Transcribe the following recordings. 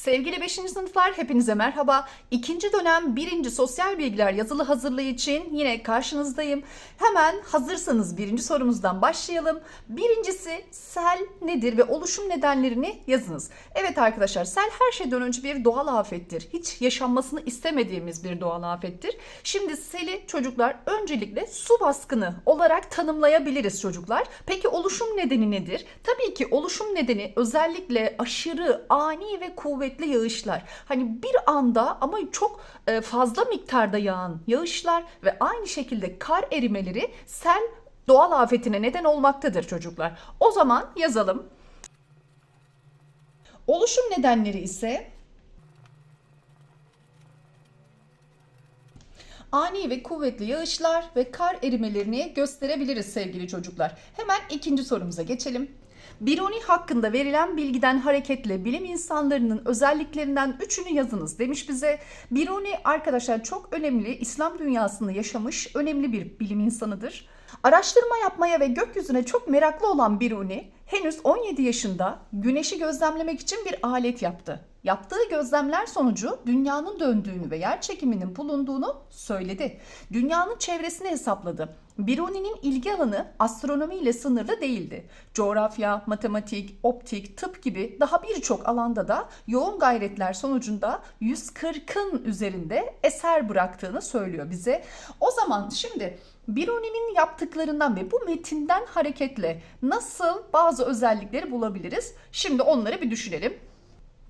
Sevgili 5. sınıflar hepinize merhaba. İkinci dönem 1. sosyal bilgiler yazılı hazırlığı için yine karşınızdayım. Hemen hazırsanız birinci sorumuzdan başlayalım. Birincisi sel nedir ve oluşum nedenlerini yazınız. Evet arkadaşlar sel her şeyden önce bir doğal afettir. Hiç yaşanmasını istemediğimiz bir doğal afettir. Şimdi seli çocuklar öncelikle su baskını olarak tanımlayabiliriz çocuklar. Peki oluşum nedeni nedir? Tabii ki oluşum nedeni özellikle aşırı, ani ve kuvvetli yağışlar. Hani bir anda ama çok e, fazla miktarda yağan yağışlar ve aynı şekilde kar erimeleri sel doğal afetine neden olmaktadır çocuklar. O zaman yazalım. Oluşum nedenleri ise ani ve kuvvetli yağışlar ve kar erimelerini gösterebiliriz sevgili çocuklar. Hemen ikinci sorumuza geçelim. Biruni hakkında verilen bilgiden hareketle bilim insanlarının özelliklerinden üçünü yazınız demiş bize. Biruni arkadaşlar çok önemli İslam dünyasında yaşamış önemli bir bilim insanıdır. Araştırma yapmaya ve gökyüzüne çok meraklı olan Biruni henüz 17 yaşında güneşi gözlemlemek için bir alet yaptı. Yaptığı gözlemler sonucu dünyanın döndüğünü ve yer çekiminin bulunduğunu söyledi. Dünyanın çevresini hesapladı. Biruni'nin ilgi alanı astronomi ile sınırlı değildi. Coğrafya, matematik, optik, tıp gibi daha birçok alanda da yoğun gayretler sonucunda 140'ın üzerinde eser bıraktığını söylüyor bize. O zaman şimdi Biruni'nin yaptıklarından ve bu metinden hareketle nasıl bazı özellikleri bulabiliriz? Şimdi onları bir düşünelim.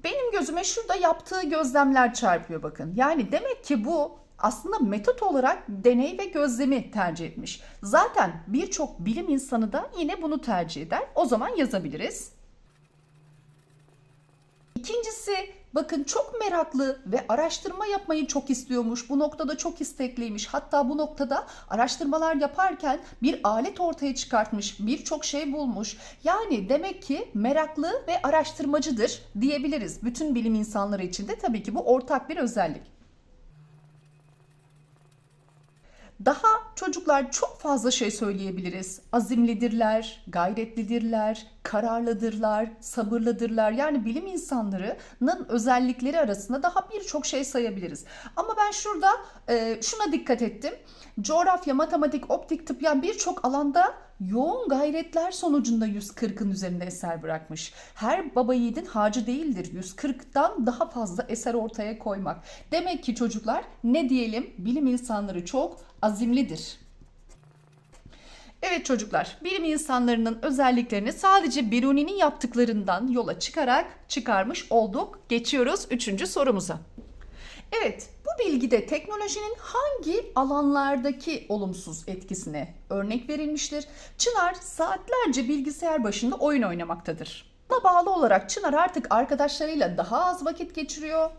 Benim gözüme şurada yaptığı gözlemler çarpıyor bakın. Yani demek ki bu aslında metot olarak deney ve gözlemi tercih etmiş. Zaten birçok bilim insanı da yine bunu tercih eder. O zaman yazabiliriz. İkincisi bakın çok meraklı ve araştırma yapmayı çok istiyormuş. Bu noktada çok istekliymiş. Hatta bu noktada araştırmalar yaparken bir alet ortaya çıkartmış. Birçok şey bulmuş. Yani demek ki meraklı ve araştırmacıdır diyebiliriz. Bütün bilim insanları için de tabii ki bu ortak bir özellik. Daha çocuklar çok fazla şey söyleyebiliriz. Azimlidirler, gayretlidirler, kararlıdırlar, sabırlıdırlar. Yani bilim insanlarının özellikleri arasında daha birçok şey sayabiliriz. Ama ben şurada e, şuna dikkat ettim. Coğrafya, matematik, optik, tıp yani birçok alanda yoğun gayretler sonucunda 140'ın üzerinde eser bırakmış. Her baba yiğidin harcı değildir 140'dan daha fazla eser ortaya koymak. Demek ki çocuklar ne diyelim bilim insanları çok azimlidir. Evet çocuklar, bilim insanlarının özelliklerini sadece Biruni'nin yaptıklarından yola çıkarak çıkarmış olduk. Geçiyoruz üçüncü sorumuza. Evet, bu bilgide teknolojinin hangi alanlardaki olumsuz etkisine örnek verilmiştir? Çınar saatlerce bilgisayar başında oyun oynamaktadır. Buna bağlı olarak Çınar artık arkadaşlarıyla daha az vakit geçiriyor.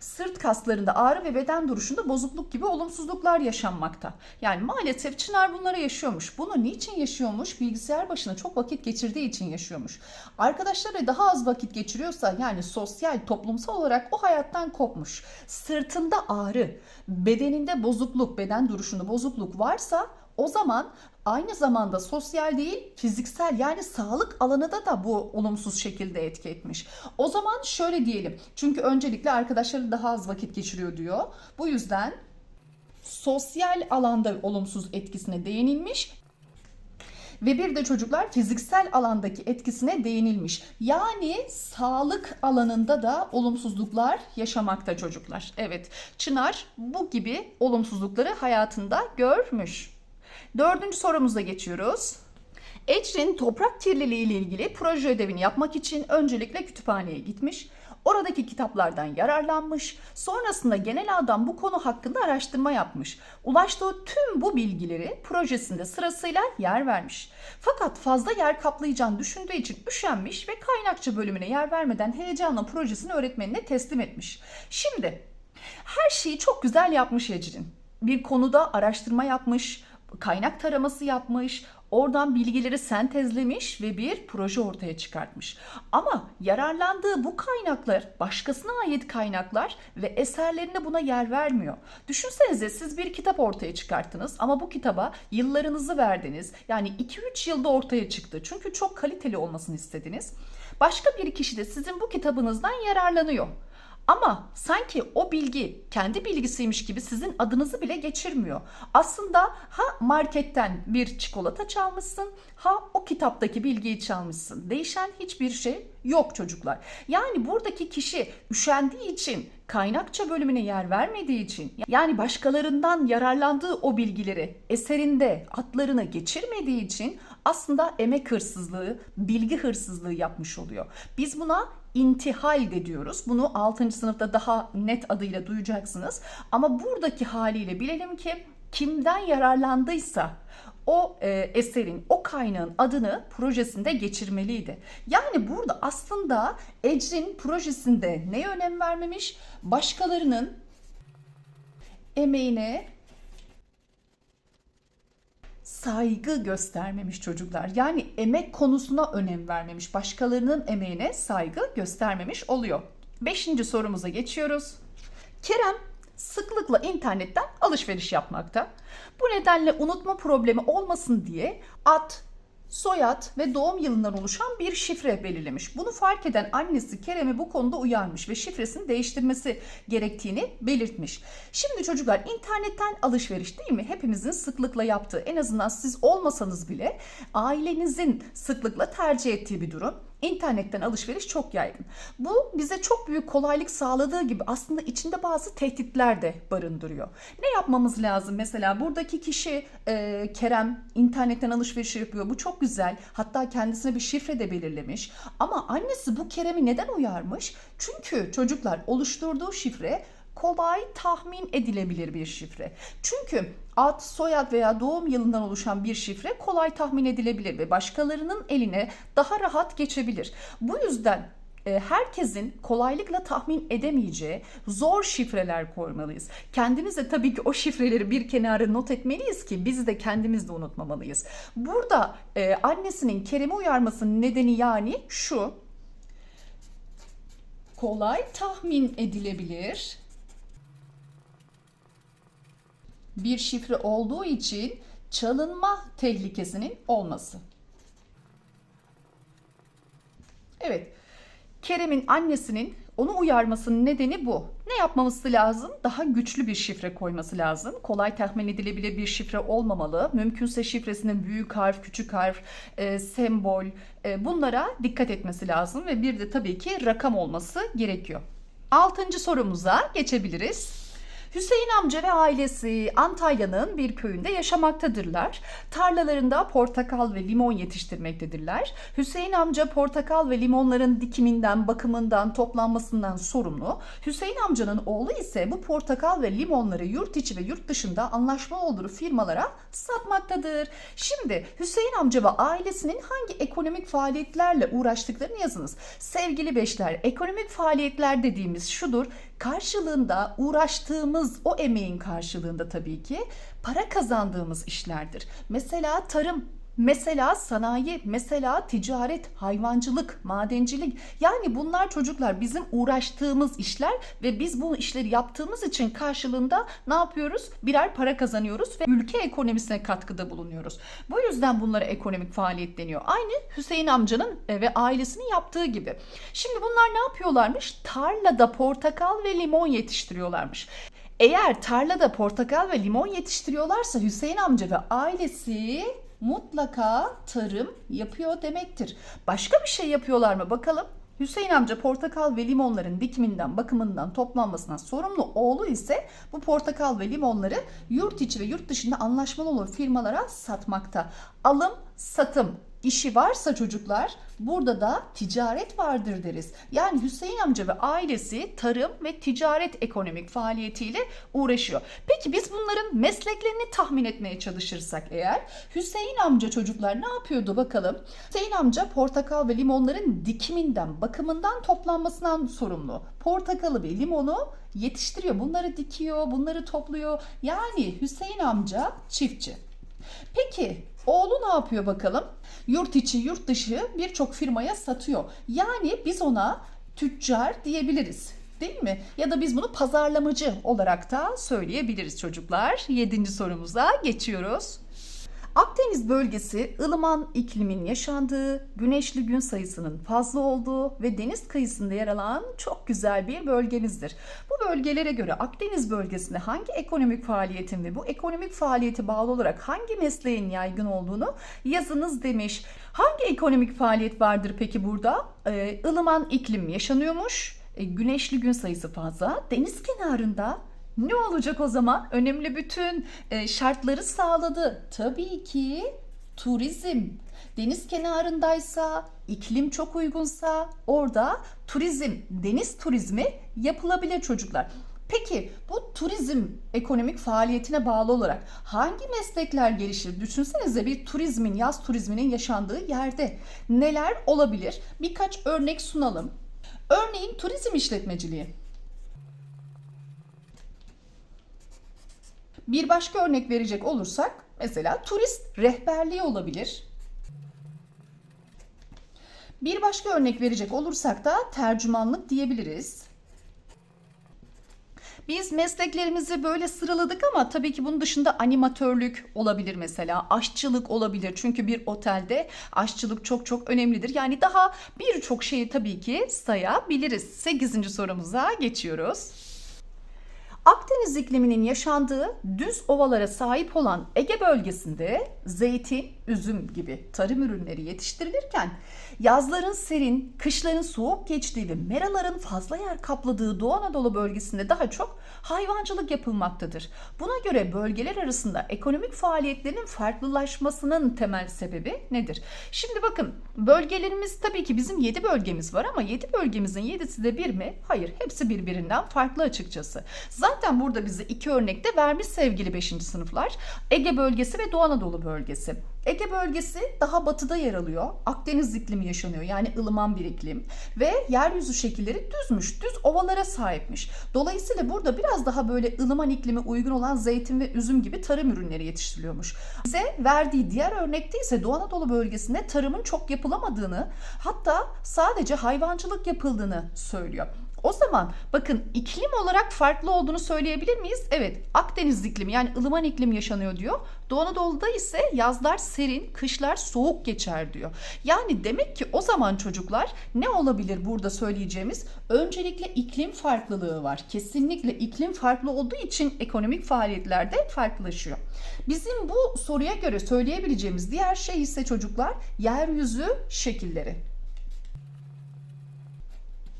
Sırt kaslarında ağrı ve beden duruşunda bozukluk gibi olumsuzluklar yaşanmakta. Yani maalesef Çınar bunları yaşıyormuş. Bunu niçin yaşıyormuş? Bilgisayar başına çok vakit geçirdiği için yaşıyormuş. Arkadaşlarıyla daha az vakit geçiriyorsa yani sosyal, toplumsal olarak o hayattan kopmuş. Sırtında ağrı, bedeninde bozukluk, beden duruşunda bozukluk varsa o zaman aynı zamanda sosyal değil fiziksel yani sağlık alanında da bu olumsuz şekilde etki etmiş. O zaman şöyle diyelim. Çünkü öncelikle arkadaşları daha az vakit geçiriyor diyor. Bu yüzden sosyal alanda olumsuz etkisine değinilmiş. Ve bir de çocuklar fiziksel alandaki etkisine değinilmiş. Yani sağlık alanında da olumsuzluklar yaşamakta çocuklar. Evet Çınar bu gibi olumsuzlukları hayatında görmüş. Dördüncü sorumuza geçiyoruz. Ecrin toprak kirliliği ile ilgili proje ödevini yapmak için öncelikle kütüphaneye gitmiş. Oradaki kitaplardan yararlanmış. Sonrasında genel adam bu konu hakkında araştırma yapmış. Ulaştığı tüm bu bilgileri projesinde sırasıyla yer vermiş. Fakat fazla yer kaplayacağını düşündüğü için üşenmiş ve kaynakça bölümüne yer vermeden heyecanla projesini öğretmenine teslim etmiş. Şimdi her şeyi çok güzel yapmış Ecrin. Bir konuda araştırma yapmış, kaynak taraması yapmış, oradan bilgileri sentezlemiş ve bir proje ortaya çıkartmış. Ama yararlandığı bu kaynaklar başkasına ait kaynaklar ve eserlerinde buna yer vermiyor. Düşünsenize siz bir kitap ortaya çıkarttınız ama bu kitaba yıllarınızı verdiniz. Yani 2-3 yılda ortaya çıktı. Çünkü çok kaliteli olmasını istediniz. Başka bir kişi de sizin bu kitabınızdan yararlanıyor. Ama sanki o bilgi kendi bilgisiymiş gibi sizin adınızı bile geçirmiyor. Aslında ha marketten bir çikolata çalmışsın, ha o kitaptaki bilgiyi çalmışsın. Değişen hiçbir şey yok çocuklar. Yani buradaki kişi üşendiği için, kaynakça bölümüne yer vermediği için, yani başkalarından yararlandığı o bilgileri eserinde adlarını geçirmediği için aslında emek hırsızlığı, bilgi hırsızlığı yapmış oluyor. Biz buna intihal de diyoruz. Bunu 6. sınıfta daha net adıyla duyacaksınız. Ama buradaki haliyle bilelim ki kimden yararlandıysa o e, eserin, o kaynağın adını projesinde geçirmeliydi. Yani burada aslında Ecrin projesinde neye önem vermemiş? Başkalarının emeğine saygı göstermemiş çocuklar. Yani emek konusuna önem vermemiş. Başkalarının emeğine saygı göstermemiş oluyor. Beşinci sorumuza geçiyoruz. Kerem sıklıkla internetten alışveriş yapmakta. Bu nedenle unutma problemi olmasın diye ad, soyad ve doğum yılından oluşan bir şifre belirlemiş. Bunu fark eden annesi Kerem'i bu konuda uyarmış ve şifresini değiştirmesi gerektiğini belirtmiş. Şimdi çocuklar internetten alışveriş değil mi? Hepimizin sıklıkla yaptığı en azından siz olmasanız bile ailenizin sıklıkla tercih ettiği bir durum. İnternetten alışveriş çok yaygın. Bu bize çok büyük kolaylık sağladığı gibi aslında içinde bazı tehditler de barındırıyor. Ne yapmamız lazım? Mesela buradaki kişi e, Kerem internetten alışveriş yapıyor. Bu çok güzel. Hatta kendisine bir şifre de belirlemiş. Ama annesi bu Kerem'i neden uyarmış? Çünkü çocuklar oluşturduğu şifre kolay tahmin edilebilir bir şifre. Çünkü ad, soyad veya doğum yılından oluşan bir şifre kolay tahmin edilebilir ve başkalarının eline daha rahat geçebilir. Bu yüzden e, herkesin kolaylıkla tahmin edemeyeceği zor şifreler koymalıyız. Kendimiz de tabii ki o şifreleri bir kenara not etmeliyiz ki biz de kendimiz de unutmamalıyız. Burada e, annesinin Kerem'i uyarmasının nedeni yani şu. Kolay tahmin edilebilir bir şifre olduğu için çalınma tehlikesinin olması. Evet. Kerem'in annesinin onu uyarmasının nedeni bu. Ne yapmaması lazım? Daha güçlü bir şifre koyması lazım. Kolay tahmin edilebilir bir şifre olmamalı. Mümkünse şifresinin büyük harf, küçük harf, e, sembol e, bunlara dikkat etmesi lazım ve bir de tabii ki rakam olması gerekiyor. Altıncı sorumuza geçebiliriz. Hüseyin amca ve ailesi Antalya'nın bir köyünde yaşamaktadırlar. Tarlalarında portakal ve limon yetiştirmektedirler. Hüseyin amca portakal ve limonların dikiminden, bakımından, toplanmasından sorumlu. Hüseyin amcanın oğlu ise bu portakal ve limonları yurt içi ve yurt dışında anlaşma olduğu firmalara satmaktadır. Şimdi Hüseyin amca ve ailesinin hangi ekonomik faaliyetlerle uğraştıklarını yazınız. Sevgili beşler, ekonomik faaliyetler dediğimiz şudur. Karşılığında uğraştığımız o emeğin karşılığında tabii ki para kazandığımız işlerdir. Mesela tarım, Mesela sanayi, mesela ticaret, hayvancılık, madencilik. Yani bunlar çocuklar bizim uğraştığımız işler ve biz bu işleri yaptığımız için karşılığında ne yapıyoruz? Birer para kazanıyoruz ve ülke ekonomisine katkıda bulunuyoruz. Bu yüzden bunlara ekonomik faaliyet deniyor. Aynı Hüseyin amcanın e, ve ailesinin yaptığı gibi. Şimdi bunlar ne yapıyorlarmış? Tarlada portakal ve limon yetiştiriyorlarmış. Eğer tarlada portakal ve limon yetiştiriyorlarsa Hüseyin amca ve ailesi mutlaka tarım yapıyor demektir. Başka bir şey yapıyorlar mı bakalım? Hüseyin amca portakal ve limonların dikiminden, bakımından, toplanmasından sorumlu oğlu ise bu portakal ve limonları yurt içi ve yurt dışında anlaşmalı olan firmalara satmakta. Alım, satım işi varsa çocuklar burada da ticaret vardır deriz. Yani Hüseyin amca ve ailesi tarım ve ticaret ekonomik faaliyetiyle uğraşıyor. Peki biz bunların mesleklerini tahmin etmeye çalışırsak eğer Hüseyin amca çocuklar ne yapıyordu bakalım? Hüseyin amca portakal ve limonların dikiminden, bakımından, toplanmasından sorumlu. Portakalı ve limonu yetiştiriyor. Bunları dikiyor, bunları topluyor. Yani Hüseyin amca çiftçi. Peki oğlu ne yapıyor bakalım? Yurt içi, yurt dışı birçok firmaya satıyor. Yani biz ona tüccar diyebiliriz. Değil mi? Ya da biz bunu pazarlamacı olarak da söyleyebiliriz çocuklar. Yedinci sorumuza geçiyoruz. Akdeniz bölgesi ılıman iklimin yaşandığı, güneşli gün sayısının fazla olduğu ve deniz kıyısında yer alan çok güzel bir bölgemizdir. Bu bölgelere göre Akdeniz bölgesinde hangi ekonomik faaliyetin ve bu ekonomik faaliyete bağlı olarak hangi mesleğin yaygın olduğunu yazınız demiş. Hangi ekonomik faaliyet vardır peki burada? Ee, ılıman iklim yaşanıyormuş, e, güneşli gün sayısı fazla, deniz kenarında ne olacak o zaman? Önemli bütün e, şartları sağladı. Tabii ki turizm. Deniz kenarındaysa, iklim çok uygunsa orada turizm, deniz turizmi yapılabilir çocuklar. Peki bu turizm ekonomik faaliyetine bağlı olarak hangi meslekler gelişir? Düşünsenize bir turizmin, yaz turizminin yaşandığı yerde neler olabilir? Birkaç örnek sunalım. Örneğin turizm işletmeciliği. Bir başka örnek verecek olursak mesela turist rehberliği olabilir. Bir başka örnek verecek olursak da tercümanlık diyebiliriz. Biz mesleklerimizi böyle sıraladık ama tabii ki bunun dışında animatörlük olabilir mesela, aşçılık olabilir. Çünkü bir otelde aşçılık çok çok önemlidir. Yani daha birçok şeyi tabii ki sayabiliriz. 8. sorumuza geçiyoruz. Akdeniz ikliminin yaşandığı düz ovalara sahip olan Ege bölgesinde zeytin, üzüm gibi tarım ürünleri yetiştirilirken yazların serin, kışların soğuk geçtiği ve meraların fazla yer kapladığı Doğu Anadolu bölgesinde daha çok hayvancılık yapılmaktadır. Buna göre bölgeler arasında ekonomik faaliyetlerin farklılaşmasının temel sebebi nedir? Şimdi bakın bölgelerimiz tabii ki bizim 7 bölgemiz var ama 7 bölgemizin 7'si de bir mi? Hayır hepsi birbirinden farklı açıkçası. Zaten burada bize iki örnekte vermiş sevgili 5. sınıflar. Ege bölgesi ve Doğu Anadolu bölgesi. Ege bölgesi daha batıda yer alıyor. Akdeniz iklimi yaşanıyor. Yani ılıman bir iklim. Ve yeryüzü şekilleri düzmüş. Düz ovalara sahipmiş. Dolayısıyla burada biraz daha böyle ılıman iklime uygun olan zeytin ve üzüm gibi tarım ürünleri yetiştiriliyormuş. Bize verdiği diğer örnekte ise Doğu Anadolu bölgesinde tarımın çok yapılamadığını hatta sadece hayvancılık yapıldığını söylüyor. O zaman bakın iklim olarak farklı olduğunu söyleyebilir miyiz? Evet Akdeniz iklimi yani ılıman iklim yaşanıyor diyor. Doğu Anadolu'da ise yazlar serin, kışlar soğuk geçer diyor. Yani demek ki o zaman çocuklar ne olabilir burada söyleyeceğimiz? Öncelikle iklim farklılığı var. Kesinlikle iklim farklı olduğu için ekonomik faaliyetler de farklılaşıyor. Bizim bu soruya göre söyleyebileceğimiz diğer şey ise çocuklar yeryüzü şekilleri.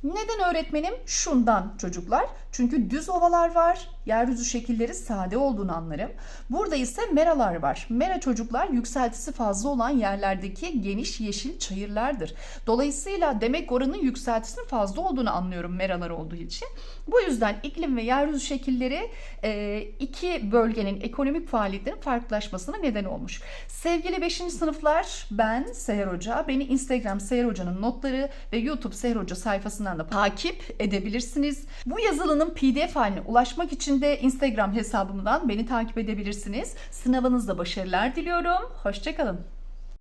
Neden öğretmenim? Şundan çocuklar. Çünkü düz ovalar var. Yeryüzü şekilleri sade olduğunu anlarım. Burada ise meralar var. Mera çocuklar yükseltisi fazla olan yerlerdeki geniş yeşil çayırlardır. Dolayısıyla demek oranın yükseltisinin fazla olduğunu anlıyorum meralar olduğu için. Bu yüzden iklim ve yeryüzü şekilleri e, iki bölgenin ekonomik faaliyetlerin farklılaşmasına neden olmuş. Sevgili 5. sınıflar ben Seher Hoca. Beni Instagram Seher Hoca'nın notları ve YouTube Seher Hoca sayfasından da takip edebilirsiniz. Bu yazılının PDF haline ulaşmak için de Instagram hesabımdan beni takip edebilirsiniz. Sınavınızda başarılar diliyorum. Hoşçakalın.